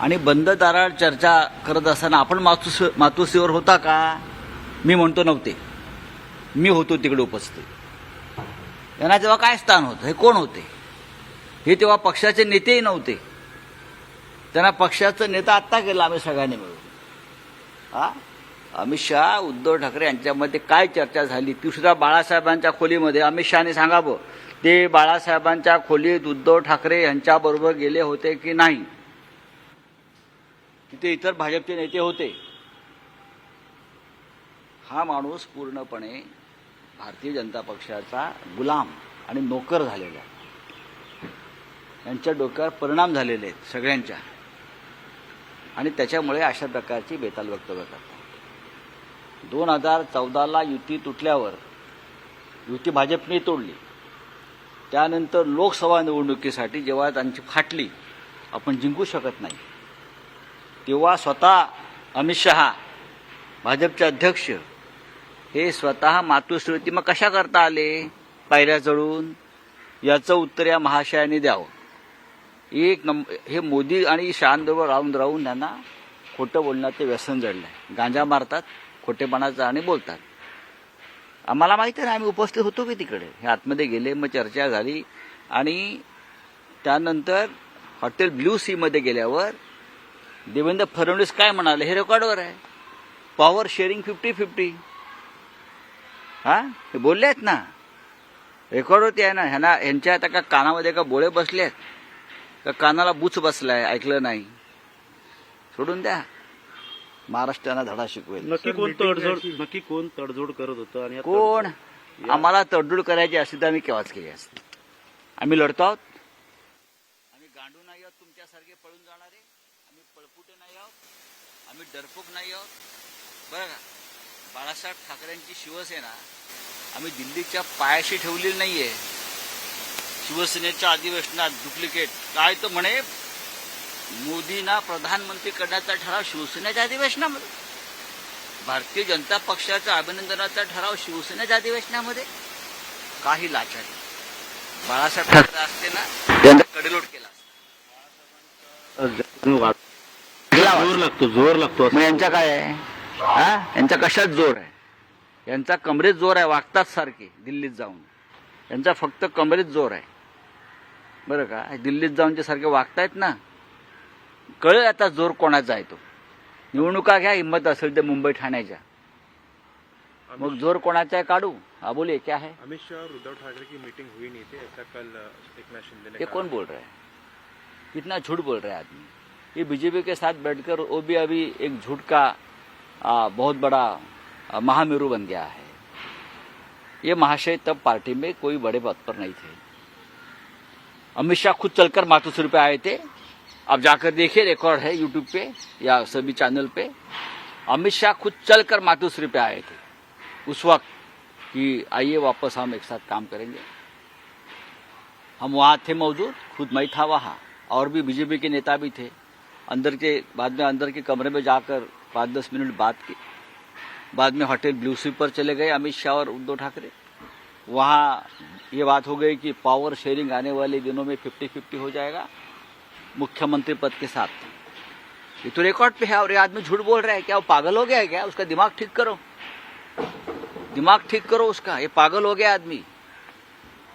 आणि बंद दारात चर्चा करत असताना आपण मातुस मातुसीवर होता का? मी म्हणतो नव्हते. मी होतो तिकडे उपस्थित. यांना तेव्हा काय स्थान होतं? हे कोण होते? हे तेव्हा पक्षाचे नेतेही नव्हते. त्यांना पक्षाचं नेता आत्ता केलं आम्ही सगळ्यांनी मिळून. हा? अमित शहा उद्धव ठाकरे यांच्यामध्ये काय चर्चा झाली? ती बाळासाहेबांच्या खोलीमध्ये. अमित शहाने सांगावं ते बाळासाहेबांच्या खोलीत उद्धव ठाकरे यांच्याबरोबर गेले होते की नाही? तिथे इतर भाजपचे नेते होते. हा माणूस पूर्णपणे भारतीय जनता पक्षाचा गुलाम आणि नोकर झालेला यांच्या डोक्यावर परिणाम झालेले आहेत सगळ्यांच्या. आणि त्याच्यामुळे अशा प्रकारची बेताल व्यक्त करतात. दोन हजार चौदाला युती तुटल्यावर युती भाजपने तोडली. त्यानंतर लोकसभा निवडणुकीसाठी जेव्हा त्यांची फाटली आपण जिंकू शकत नाही. तेव्हा स्वतः अमित शहा भाजपचे अध्यक्ष हे स्वतः मातृश्रुती मग कशा करता आले? पायऱ्या चढून? याचं उत्तर या महाशयाने द्यावं. एक नंबर हे मोदी आणि शहांबरोबर राहून राहून त्यांना खोटं बोलण्याचं व्यसन जडलं आहे गांजा मारतात खोटेपणाचं आणि बोलतात. आम्हाला माहिती आहे आम्ही उपस्थित होतो की तिकडे? हे आतमध्ये गेले मग चर्चा झाली आणि त्यानंतर हॉटेल ब्ल्यू सीमध्ये गेल्यावर देवेंद्र फडणवीस काय म्हणाले? हे रेकॉर्डवर आहे. पॉवर शेअरिंग फिफ्टी फिफ्टी हा? हे बोलले आहेत ना. रेकॉर्डवरती आहे ना. ह्यांना ह्यांच्या आता का कानामध्ये का बोळे बसले आहेत? का कानाला बुच बसलाय? ऐकलं नाही. सोडून द्या. महाराष्ट्रानं धडा शिकवेल. नक्की कोण तडजोड नक्की कोण तडजोड करत होतं आणि कोण? आम्हाला तडजोड करायची असती तर आम्ही केव्हाच केली असती? आम्ही लढतो आहोत? आम्ही गांडू नाही आहोत तुमच्यासारखे पळून जाणारे आम्ही पळपुटे नाही आहोत आम्ही डरपोक नाही आहोत. बरं का? बाळासाहेब ठाकरेंची शिवसेना आम्ही दिल्लीच्या पायाशी ठेवलेली नाहीये. शिवसेनेच्या अधिवेशनात डुप्लिकेट काय तर म्हणे मोदींना प्रधानमंत्री करण्याचा ठराव शिवसेनेच्या अधिवेशनामध्ये. भारतीय जनता पक्षाचा अभिनंदनाचा ठराव शिवसेनेच्या अधिवेशनामध्ये. काही लाचारी. बाळासाहेब ठाकरे असते ना त्यांना कडेलोट केला जोर लागतो जोर लागतो मग यांच्या काय आहे? हा? यांच्या कशात जोर आहे? यांचा कमरेत जोर आहे वागतात सारखे दिल्लीत जाऊन. यांचा फक्त कमरेत जोर आहे. बरं का? दिल्लीत जाऊन जे सारखे वागतायत ना? कळेल आता जोर कोणाचा आहे तो. निवडणुका घ्या हिंमत असेल ते मुंबई ठाण्याच्या मग जोर कोणाचा आहे काढू? हा बोलिए क्या है? अमित शाह उद्धव ठाकरे की मीटिंग हुई नहीं थी ऐसा कल एकनाथ शिंदे ने ये कहा। कौन बोल रहा है? कितना झूठ बोल रहा है आदमी? ये बीजेपी के साथ बैठकर वो भी अभी एक झूठ का आ, बहुत बड़ा महामेरू बन गया है। ये महाशय तब पार्टी में कोई बड़े पद पर नहीं थे। अमित शाह खुद चलकर मातोश्री पे आए थे। आप जाकर देखिए रिकॉर्ड है यूट्यूब पे या सभी चैनल पे। अमित शाह खुद चलकर मातोश्री पे आए थे। उस वक्त कि आइए वापस हम एक साथ काम करेंगे। हम वहाँ थे मौजूद खुद मैं था वहाँ। और भी बीजेपी के नेता भी थे। अंदर के, बाद में अंदर के कमरे में जाकर पाँच दस मिनट बात की, बाद में होटल ब्लू स्वीप पर चले गए अमित शाह और उद्धव ठाकरे। वहाँ ये बात हो गई कि पावर शेयरिंग आने वाले दिनों में फिफ्टी फिफ्टी हो जाएगा मुख्यमंत्री पद के साथ। ये तो रिकॉर्ड पे है और ये आदमी झूठ बोल रहा है। क्या वो पागल हो गया है क्या? उसका दिमाग ठीक करो। दिमाग ठीक करो उसका। ये पागल हो गया आदमी।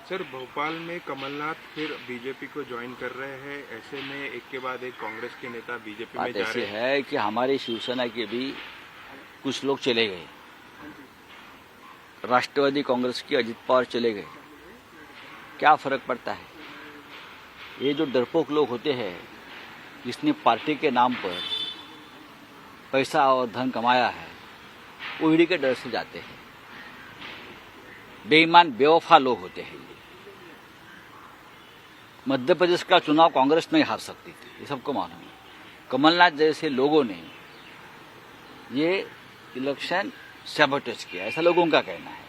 सर भोपाल में कमलनाथ फिर बीजेपी को ज्वाइन कर रहे हैं। ऐसे में एक के बाद एक कांग्रेस के नेता बीजेपी में जा ऐसी रहे हैं। है कि हमारे शिवसेना के भी कुछ लोग चले गए। राष्ट्रवादी कांग्रेस के अजित पवार चले गए। क्या फ़र्क पड़ता है? ये जो डरपोक लोग होते हैं जिसने पार्टी के नाम पर पैसा और धन कमाया है वो ईडी के डर से जाते हैं। बेईमान बेवफा लोग होते हैं ये। मध्य प्रदेश का चुनाव कांग्रेस नहीं हार सकती थी ये सबको मालूम है। कमलनाथ जैसे लोगों ने ये इलेक्शन सैबोटेज किया ऐसा लोगों का कहना है।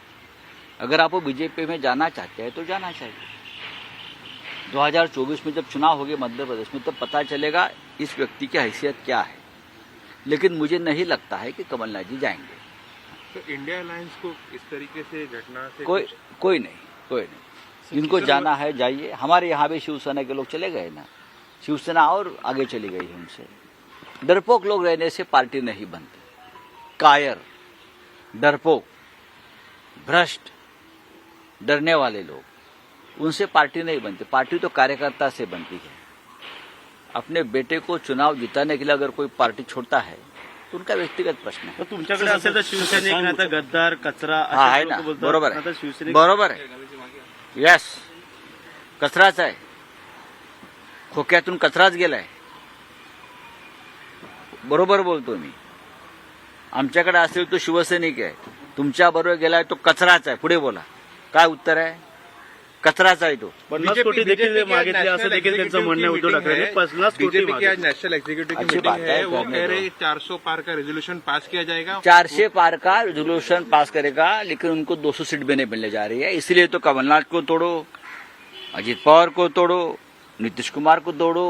अगर आप बीजेपी में जाना चाहते हैं तो जाना चाहिए। 2024 में जब चुनाव होंगे मध्य प्रदेश में तब तो पता चलेगा इस व्यक्ति की हैसियत क्या है। लेकिन मुझे नहीं लगता है कि कमलनाथ जी जाएँगे। तो इंडिया अलायंस को इस तरीके से घटना से कोई कोई नहीं कोई नहीं। जिनको जाना है जाइए। हमारे यहाँ भी शिवसेना के लोग चले गए ना। शिवसेना और आगे चली गई है उनसे डरपोक लोग रहने से पार्टी नहीं बनती। कायर डरपोक भ्रष्ट डरने वाले लोग उनसे पार्टी नहीं बनती। पार्टी तो कार्यकर्ता से बनती है। अपने बेटे को चुनाव जिताने के लिए अगर कोई पार्टी छोड़ता है तो उनका व्यक्तिगत प्रश्न है। तर तुमच्याकडे असेल तर शिवसैनिक गद्दार कचरा हा आहे ना. बरोबर बरोबर आहे. यस कचराच आहे. खोक्यातून कचराच गेलाय. बरोबर बोलतो मी. आमच्याकडे असेल तो शिवसैनिक आहे. तुमच्या बरोबर गेलाय तो कचराच आहे. पुढे बोला. काय उत्तर आहे? कचराच आहे तो. पन्नास बीजेपी कोटी देखील मागितले असं देखील त्यांचं म्हणणं उद्धव ठाकरे है, पन्नास कोटी बीजेपी की आज. नेशनल एग्जीक्यूटिव की अच्छी मीटिंग बात है है, वो करने कह दो। रहे चार सौ पार का रेजोल्यूशन पास किया जाएगा। चार से पार का रेजोल्यूशन पास करेगा लेकिन उनको 200 सीट भी नहीं मिलने जा रही है। इसलिए तो कमलनाथ को तोड़ो अजीत पवार को तोड़ो नीतीश कुमार को तोड़ो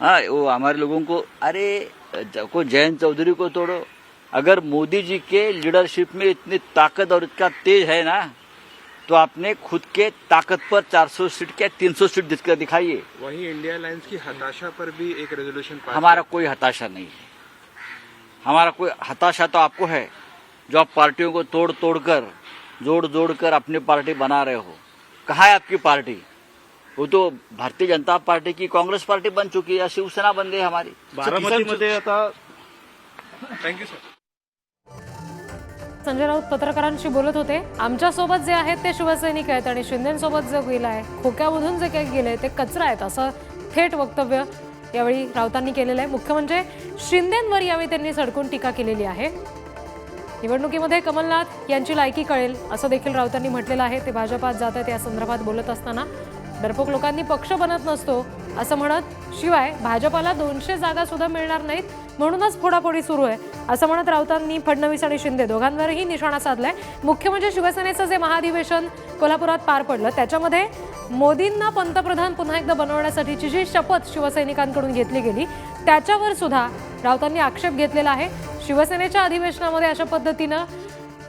हाँ वो हमारे लोगों को अरे को जयंत चौधरी को तोड़ो। अगर मोदी जी के लीडरशिप में इतनी ताकत और इतना तेज है ना तो आपने खुद के ताकत पर 400 सीट क्या 300 सीट जिसका दिखाइए वहीं इंडिया लाइन्स की हताशा पर भी एक रेजोल्यूशन हमारा कोई हताशा नहीं है। हमारा कोई हताशा तो आपको है जो आप पार्टियों को तोड़ तोड़ कर जोड़ जोड़ कर अपनी पार्टी बना रहे हो। कहाँ है आपकी पार्टी? वो तो भारतीय जनता पार्टी की कांग्रेस पार्टी बन चुकी है या शिवसेना बन गई हमारी। बारामतीमध्ये आता थँक्यू सर संजय राऊत पत्रकारांशी बोलत होते. आमच्यासोबत जे आहेत ते शिवसैनिक आहेत आणि शिंदेसोबत जे गेलं आहे खोक्यामधून जे काही गेले ते कचरा आहेत असं थेट वक्तव्य यावेळी राऊतांनी केलेलं आहे. मुख्य म्हणजे शिंदेंवर यावेळी त्यांनी सडकून टीका केलेली आहे. निवडणुकीमध्ये कमलनाथ यांची लायकी कळेल असं देखील राऊतांनी म्हटलेलं आहे. ते भाजपात जात आहेत या संदर्भात बोलत असताना. डरपोक लोकांनी पक्ष बनत नसतो असं म्हणत शिवाय भाजपाला दोनशे जागा सुद्धा मिळणार नाहीत. म्हणूनच फोडाफोडी सुरू आहे. असं म्हणत राऊतांनी फडणवीस आणि शिंदे दोघांवरही निशाणा साधलाय. मुख्य म्हणजे शिवसेनेचं जे महाधिवेशन कोल्हापुरात पार पडलं त्याच्यामध्ये मोदींना पंतप्रधान पुन्हा एकदा बनवण्यासाठीची जी शपथ शिवसैनिकांकडून घेतली गेली त्याच्यावर सुद्धा राऊतांनी आक्षेप घेतलेला आहे. शिवसेनेच्या अधिवेशनामध्ये अशा पद्धतीनं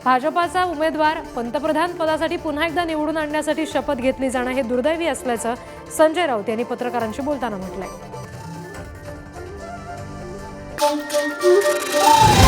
भाजपाचा उमेदवार पंतप्रधान पदासाठी पुन्हा एकदा निवडून आणण्यासाठी शपथ घेतली जाणं हे दुर्दैवी असल्याचं संजय राऊत यांनी पत्रकारांशी बोलताना म्हटलंय. pom, pom, pom, pom.